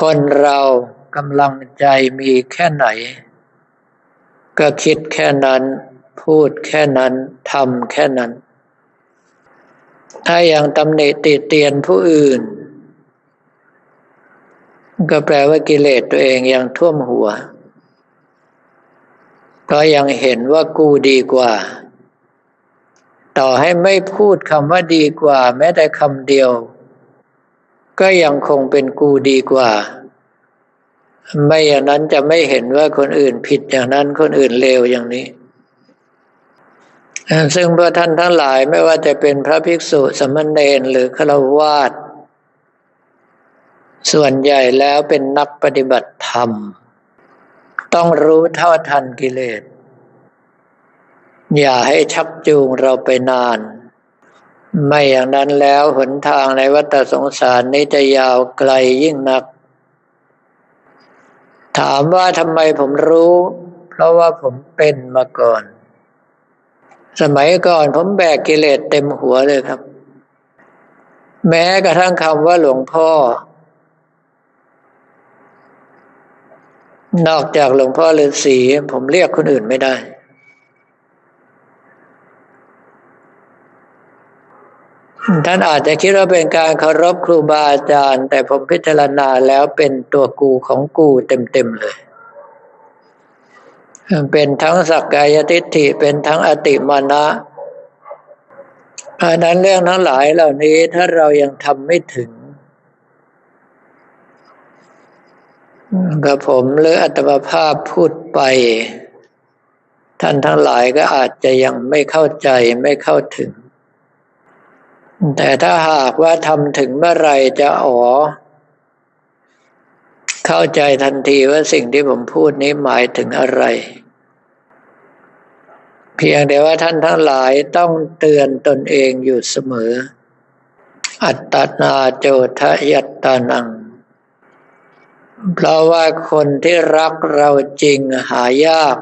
คนเรากำลังใจมีแค่ไหน ก็คิดแค่นั้น พูดแค่นั้นทำแค่นั้น ถ้ายังตำหนิติเตียนผู้อื่น ก็แปลว่ากิเลสตัวเองยังท่วมหัว ก็ยังเห็นว่ากูดีกว่า ต่อให้ไม่พูดคำว่าดีกว่า แม้แต่คำเดียว ก็ยังคงเป็นกูดีกว่า ไม่อย่างนั้นจะไม่เห็นว่าคนอื่นผิดอย่างนั้นคนอื่นเลวอย่างนี้ ซึ่งพระท่านทั้งหลายไม่ว่าจะเป็นพระภิกษุสมณเณรหรือฆราวาสส่วนใหญ่แล้วเป็นนักปฏิบัติธรรม ต้องรู้เท่าทันกิเลส อย่าให้ชักจูงเราไปนาน ไม่อย่างนั้นแล้วหนทางในวัฏสงสารนี้จะยาวไกลยิ่งนัก ถามว่าทำไมผมรู้ เพราะว่าผมเป็นมาก่อน สมัยก่อนผมแบกกิเลสเต็มหัวเลยครับ แม้กระทั่งคำว่าหลวงพ่อ นอกจากหลวงพ่อฤาษีผมเรียกคนอื่นไม่ได้ ท่านอาจจะคิดว่าเป็นการเคารพครูบาอาจารย์ แต่ผมพิจารณาแล้วเป็นตัวกูของกูเต็มๆเลย เป็นทั้งสักกายทิฏฐิเป็นทั้งอติมานะเพราะนั้นเรื่องทั้งหลายเหล่านี้ถ้าเรายังทำไม่ถึงกับผมหรืออัตมภาพพูดไป ท่านทั้งหลายก็อาจจะยังไม่เข้าใจไม่เข้าถึง แต่ถ้าหากว่าทำถึงเมื่อไรจะอ๋อ เข้าใจทันทีว่าสิ่งที่ผมพูดนี้หมายถึงอะไร เพียงแต่ว่าท่านทั้งหลายต้องเตือนตนเองอยู่เสมอ อัตตนาโจทยัตตานัง เพราะว่าคนที่รักเราจริงหายาก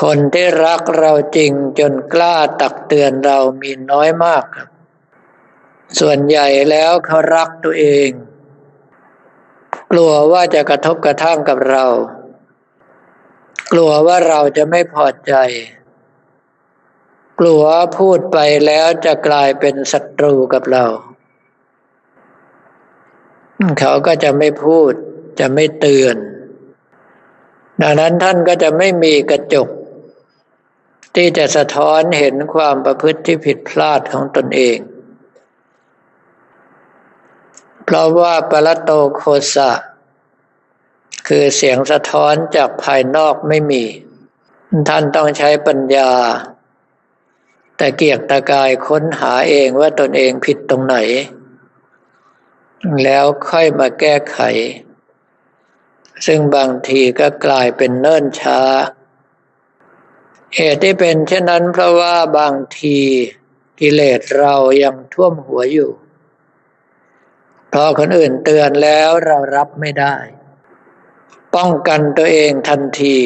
คนที่รักเราจริงจนกล้าตักเตือนเรามีน้อยมากครับ ส่วนใหญ่แล้วเขารักตัวเอง กลัวว่าจะกระทบกระทั่งกับเรา กลัวว่าเราจะไม่พอใจ กลัวพูดไปแล้วจะกลายเป็นศัตรูกับเรา เขาก็จะไม่พูดจะไม่เตือนดังนั้นท่านก็จะไม่มีกระจก ที่จะสะท้อนเห็นความประพฤติที่ผิดพลาดของตนเอง เพราะว่าปรโตโคสะ คือเสียงสะท้อนจากภายนอกไม่มี ท่านต้องใช้ปัญญาแต่เกียกตะกายค้นหาเองว่าตนเองผิดตรงไหน แล้วค่อยมาแก้ไข ซึ่งบางทีก็กลายเป็นเนิ่นช้า เหตุที่เป็นเช่นนั้นเพราะว่าบางทีกิเลสเรายังท่วมหัวอยู่พอคนอื่นเตือนแล้วเรารับไม่ได้ ป้องกันตัวเองทันที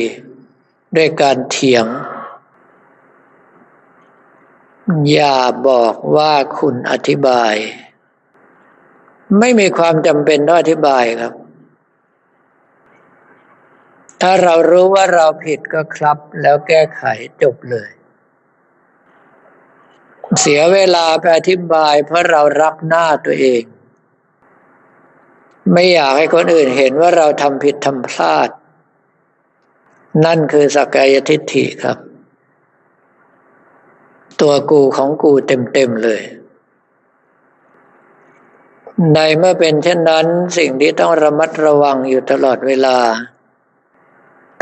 ด้วยการเถียง อย่าบอกว่าคุณอธิบาย ไม่มีความจำเป็นต้องอธิบายครับ ถ้าเรารู้ว่าเราผิดก็ครับ แล้วแก้ไขจบเลย เสียเวลาไปอธิบายเพราะเรารักหน้าตัวเอง ไม่อยากให้คนอื่นเห็นว่าเราทำผิดทำพลาด นั่นคือสักกายทิฏฐิครับ ตัวกูของกูเต็มๆเลยในเมื่อเป็นเช่นนั้นสิ่งที่ต้องระมัดระวังอยู่ตลอดเวลา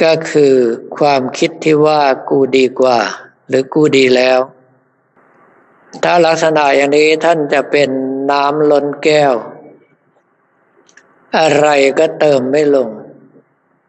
ก็คือความคิดที่ว่ากูดีกว่า หรือกูดีแล้ว ถ้าลักษณะอย่างนี้ท่านจะเป็นน้ำล้นแก้ว อะไรก็เติมไม่ลง